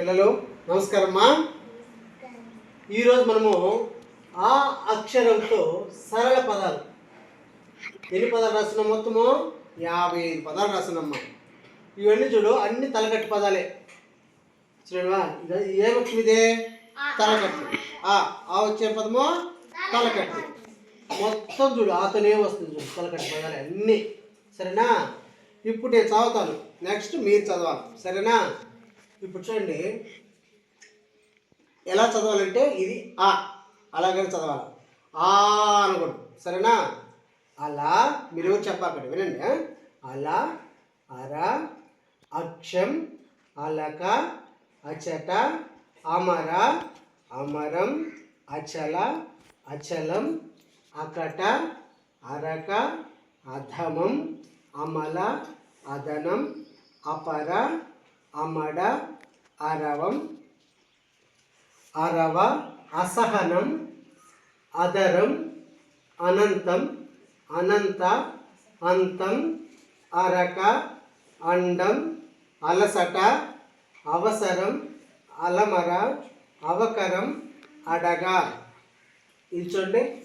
పిల్లలు నమస్కారమ్మా. ఈరోజు మనము ఆ అక్షరంతో సరళ పదాలు. ఎన్ని పదాలు రాస్తున్నాం మొత్తము? యాభై ఐదు పదాలు రాస్తున్నామ్మా. ఇవన్నీ చూడు అన్ని తలకట్టు పదాలే. చూడవా? ఇది ఏమక్షరం ఇదే? తలకట్టు. ఆ ఆ వచ్చే పదము? తలకట్టు. మొత్తం చూడు ఆతోనే వస్తుంది చూడు తలకట్టు పదాలే అన్నీ. సరేనా? ఇప్పుడు నేను చదువుతాను. నెక్స్ట్ మీరు చదవాలి. సరేనా? ఇప్పుడు చూడండి. ఎలా చదవాలంటే ఇది ఆ అలాగని చదవాలి. ఆ అనకూడదు సరేనా? అలా మీరు చెప్పాకండి. చెప్పకండి వినండి అలా అర అక్షం అలక అచట అమర అమరం అచల అచలం అకట అరక అధమం అమల అదనం అపర అమడ అరవం అరవ అసహనం అదరం అనంతం అనంత అంతం అరక అండం అలసట అవసరం అలమర అవకరం అడగ. ఇది చూడండి.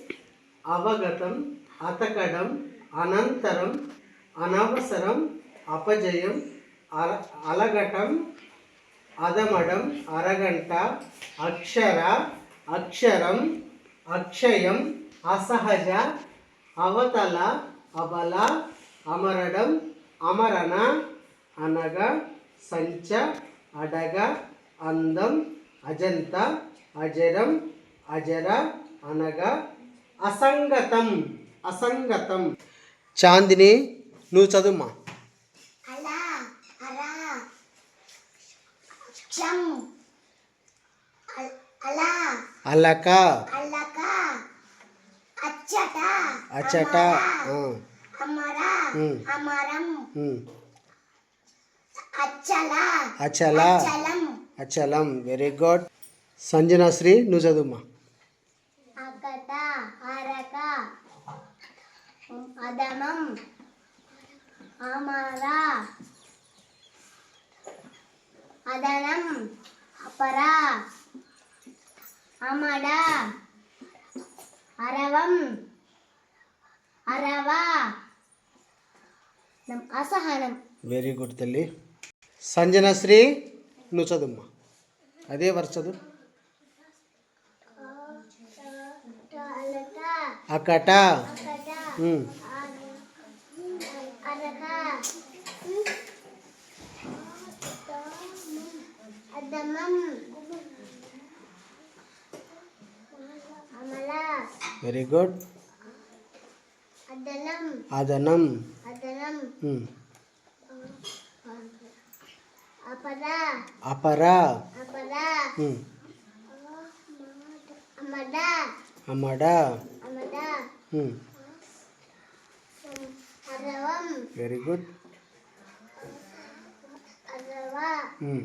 అవగతం అతకడం అనంతరం అనవసరం అపజయం అల అలగటం అదమడం అరగంట అక్షర అక్షరం అక్షయం అసహజ అవతల అబల అమరడం అమరణ అనగ సంచ అడగ అందం అజంత అజరం అజర అనగ అసంగతం అసంగతం. చాందిని నువ్వు చదువుమా అలా అరా క్షం అల్- అలా అలక అచ్చట అచల అచలం వెరీ గుడ్ సంజనాశ్రీ నువ్వు చదువుమా? అదమం అమర అదనం అపర అమడ అరవం అరవ. అసహనం. వెరీ గుడ్ తల్లి. సంజనాశ్రీ నువ్వు చదువుమా? అదే వరుస చదువు. అకట ఉమ్. అరక అద్దమం అమల వెరీ గుడ్ అద్దనం అదనం అద్దనం ఉమ్. అపర అపర అపర ఉమ్. అమడ అమడ అమడ ఉమ్. అరవం వెరీ గుడ్ అరవ ఉమ్.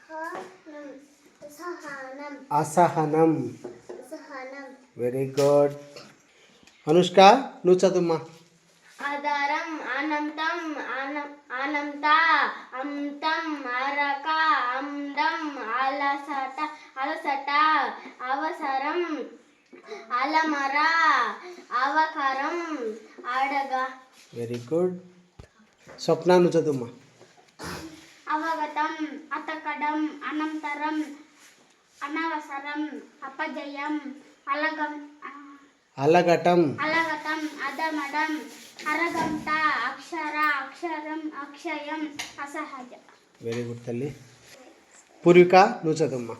సహనం అసహనం. సహనం వెరీ గుడ్ అనుష్క నువ్వు చదువుమా? ఆధారం అనంతం ఆనం అనంత అంతం అరక అండం అలసట అలసట అవసరం అలమర అవకరం అడగ. వెరీ గుడ్ స్వప్న నువ్వు చదువుమా? అవగతం అతకడం అనంతరం అనవసరం అపజయం అలగం అలగటం. అలగతం అదమడం అరగంట అక్షర అక్షరం అక్షయం అసహజ. వెరీ గుడ్ తల్లి. పూర్విక నువ్వు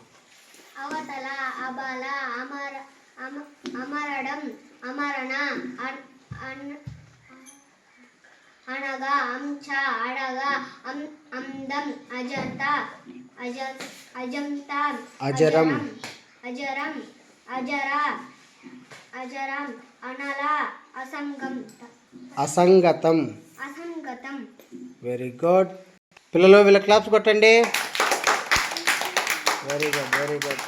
అవతల అబల అమర అమ అమరడం అమరణ అన్- అన్- అనగ అంచ అడగ అందం అజంత అజ అజంత అజరం. అజరం అజర అజరం అనల అసంగం అసంగతం. అసంగతం. వెరీ గుడ్ పిల్లలు వీళ్ళ క్లాప్స్ కొట్టండి. Very good very good